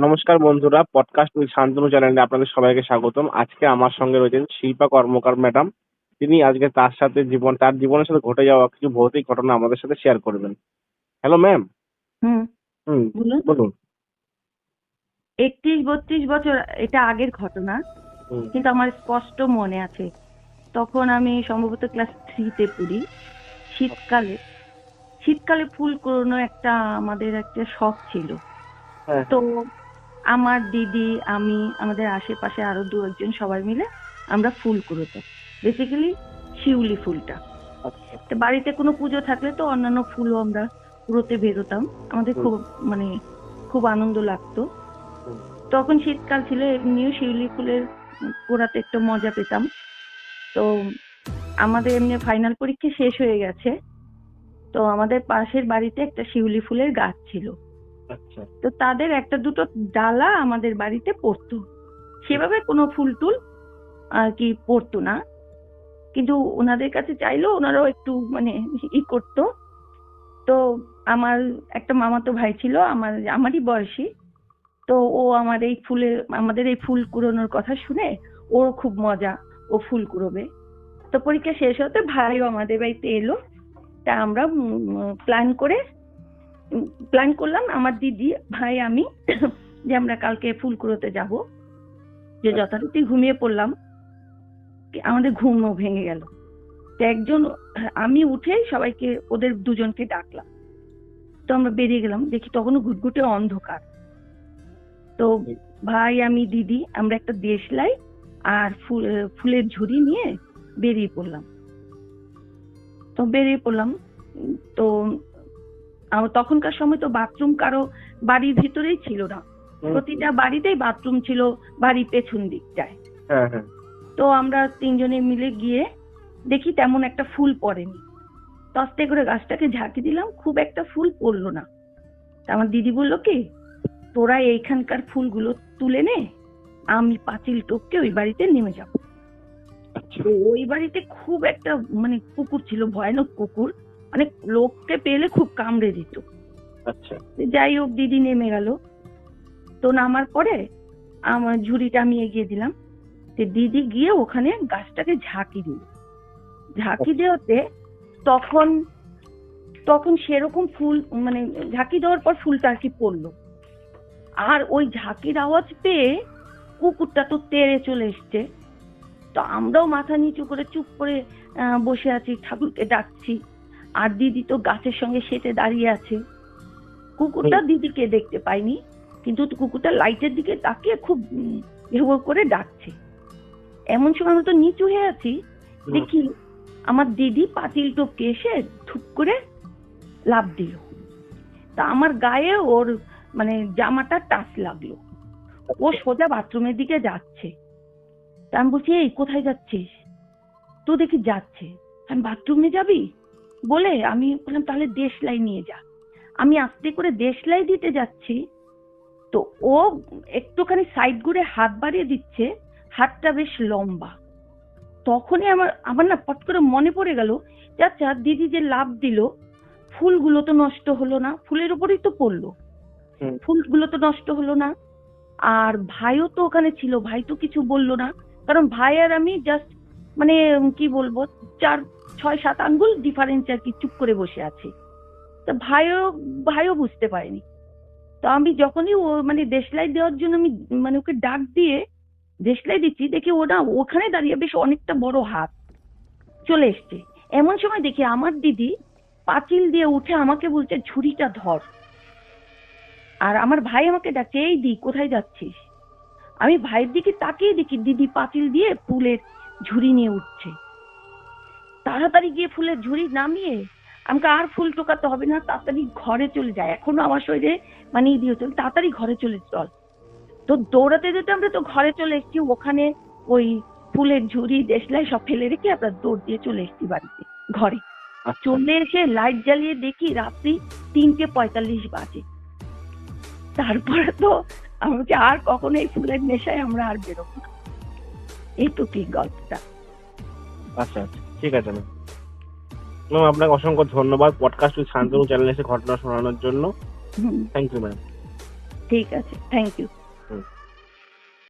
নমস্কার বন্ধুরা podcast with Shantanu চ্যানেলে আপনাদের সবাইকে স্বাগতম। আজকে আমার সঙ্গে রয়েছেন শিল্পা কর্মকার ম্যাডাম। তিনি আজকে তার সাথে জীবন তার জীবনের সাথে ঘটে যাওয়া কিছু ভৌতিক ঘটনা আমাদের সাথে শেয়ার করবেন। হ্যালো ম্যাম হুম। হুম বলুন। বলুন। একত্রিশ বত্রিশ বছর এটা আগের ঘটনা কিন্তু আমার স্পষ্ট মনে আছে। তখন আমি সম্ভবত ক্লাস থ্রিতে পড়ি। শীতকালে শীতকালে ফুল কুড়োনো একটা আমাদের একটা শখ ছিল। হ্যাঁ। তো আমার দিদি আমি আমাদের আশেপাশে আরও দু একজন সবাই মিলে আমরা ফুল কুড়োতাম। বেসিক্যালি শিউলি ফুলটা। আচ্ছা। বাড়িতে কোনো পুজো থাকলে তো অন্যান্য ফুলও আমরা কুড়োতে বেরোতাম। আমাদের খুব মানে খুব আনন্দ লাগতো। তখন শীতকাল ছিল এমনিও শিউলি ফুলের কুড়াতে একটু মজা পেতাম। তো আমাদের এমনি ফাইনাল পরীক্ষা শেষ হয়ে গেছে। তো আমাদের পাশের বাড়িতে একটা শিউলি ফুলের গাছ ছিল। তো তাদের একটা দুটো ডালা আমাদের বাড়িতে পড়তো। সেভাবে কোনো ফুল টুল আর কি পড়তো না। কিন্তু ওনাদের কাছে চাইলেও ওনারাও একটু মানে ই করতো। তো আমার একটা মামাতো ভাই ছিল, আমার, আমারই বয়সী। তো ও আমার এই ফুলের আমাদের এই ফুল কুড়োনোর কথা শুনে ওর খুব মজা, ও ফুল কুড়োবে। তো পরীক্ষা শেষ হতে ভাইও আমাদের বাড়িতে এলো। তা আমরা প্ল্যান করে প্ল্যান করলাম আমার দিদি ভাই আমি যে আমরা কালকে ফুল কুড়োতে যাব। যে যথারীতি ঘুমিয়ে পড়লাম আমাদের ঘুমও ভেঙে গেল। একজন আমি উঠে সবাইকে ওদের দুজনকে ডাকলাম। তো আমরা বেরিয়ে গেলাম দেখি তখনও ঘুটঘুটে অন্ধকার। তো ভাই আমি দিদি আমরা একটা দেশলাই আর ফুল ফুলের ঝুড়ি নিয়ে বেরিয়ে পড়লাম। তো বেরিয়ে পড়লাম তো তখনকার সময় তো বাথরুম কারও বাড়ির ভিতরেই ছিল না। প্রতিটা বাড়িতেই বাথরুম ছিল বাড়ির পেছন দিকটায়। হ্যাঁ হ্যাঁ। তো আমরা তিনজনে মিলে গিয়ে দেখি তেমন একটা ফুল পড়েনি। তো আস্তে করে গাছটাকে ঝাঁকি দিলাম খুব একটা ফুল পড়ল না। তা আমার দিদি বলল কি তোরা এইখানকার ফুলগুলো তুলে নে আমি পাঁচিল টপকে ওই বাড়িতে নেমে যাব। আচ্ছা। ওই বাড়িতে খুব একটা মানে কুকুর ছিল ভয়ানক কুকুর। মানে লোককে পেলে খুব কামড়ে দিত। আচ্ছা। যাই হোক দিদি নেমে গেল। তো নামার পরে আমার ঝুড়িটা আমি এগিয়ে দিলাম। তো দিদি গিয়ে ওখানে গাছটাকে ঝাঁকি দিল। ঝাঁকি দেওয়াতে তখন তখন সেরকম ফুল মানে ঝাঁকি দেওয়ার পর ফুলটা আর কি পড়ল। আর ওই ঝাঁকির আওয়াজ পেয়ে কুকুরটা তো তেড়ে চলে এসছে। তো আমরাও মাথা নিচু করে চুপ করে বসে আছি। ঠাকুরকে ডাকছি। আর দিদি তো গাছের সঙ্গে সেটে দাঁড়িয়ে আছে। কুকুরটা দিদিকে দেখতে পাইনি কিন্তু কুকুরটা লাইটের দিকে তাকিয়ে খুব ঘেউ করে ডাকছে। এমন সময় আমরা তো নিচু হয়ে আছি দেখি আমার দিদি পাতিল টপকে এসে ধুপ করে লাভ দিল। তা আমার গায়ে ওর মানে জামাটা টাচ লাগল। ও সোজা বাথরুমের দিকে যাচ্ছে। তা আমি বলছি এই কোথায় যাচ্ছিস? তো দেখি যাচ্ছে। আমি বাথরুমে যাবি? বলে আমি বললাম তাহলে দেশলাই নিয়ে যা। আমি আস্তে করে দেশলাই দিতে যাচ্ছি তো ও একটুখানি সাইড ঘুরে হাত বাড়িয়ে দিচ্ছে হাতটা বেশ লম্বা। তখনই আমার আমার না পট করে মনে পড়ে গেল যে আচ্ছা দিদি যে লাভ দিল ফুলগুলো তো নষ্ট হলো না ফুলের উপরেই তো পড়ল। ফুলগুলো তো নষ্ট হলো না আর ভাইও তো ওখানে ছিল ভাই তো কিছু বলল না কারণ ভাই আর আমি জাস্ট মানে কি বলব চার ছয় সাত আঙ্গুল ডিফারেন্স আর কি চুপ করে বসে আছে। তো ভাইও ভাইও বুঝতে পারেনি। তো আমি যখনই ও মানে দেশলাই দেওয়ার জন্য আমি মানে ওকে ডাক দিয়ে দেশলাই দিচ্ছি, দেখি ও না ওখানে দাঁড়িয়ে বেশ অনেকটা বড় হাত। চলে এসছে। এমন সময় দেখি আমার দিদি পাঁচিল দিয়ে উঠে আমাকে বলছে, ঝুড়িটা ধর। আর আমার ভাই আমাকে ডাকছে, এই দি, কোথায় যাচ্ছিস? আমি ভাইয়ের দিকে তাকিয়ে দেখি দিদি পাঁচিল দিয়ে ফুলের ঝুড়ি নিয়ে উঠছে। তাড়াতাড়ি গিয়ে ফুলের ঝুড়ি নামিয়ে আমাকে আর ফুল টোকাতে হবে না তাড়াতাড়ি ঘরে চলে যায়। এখনও আমার শরীরে মানে দিয়ে চলে তাড়াতাড়ি ঘরে চলে চল। তো দৌড়াতে যেতে আমরা তো ঘরে চলে এসেছি ওখানে ওই ফুলের ঝুড়ি দেশলাই সব ফেলে রেখে আমরা দৌড় দিয়ে চলে এসেছি বাড়িতে ঘরে। আচ্ছা। চলে এসে লাইট জ্বালিয়ে দেখি রাত্রি তিনটে পঁয়তাল্লিশ বাজে। তারপরে তো আমরা বলছি, আর কখনো এই ফুলের নেশায় আমরা আর বেরোবো না। এইটুকুই গল্পটা। আচ্ছা আচ্ছা। ঠিক আছে ম্যাম ম্যাম আপনাকে অসংখ্য ধন্যবাদ। পডকাস্ট উইথ শান্তনু চ্যানেলে এসে ঘটনা শোনানোর জন্য। থ্যাংক ইউ ম্যাম ঠিক আছে। Thank you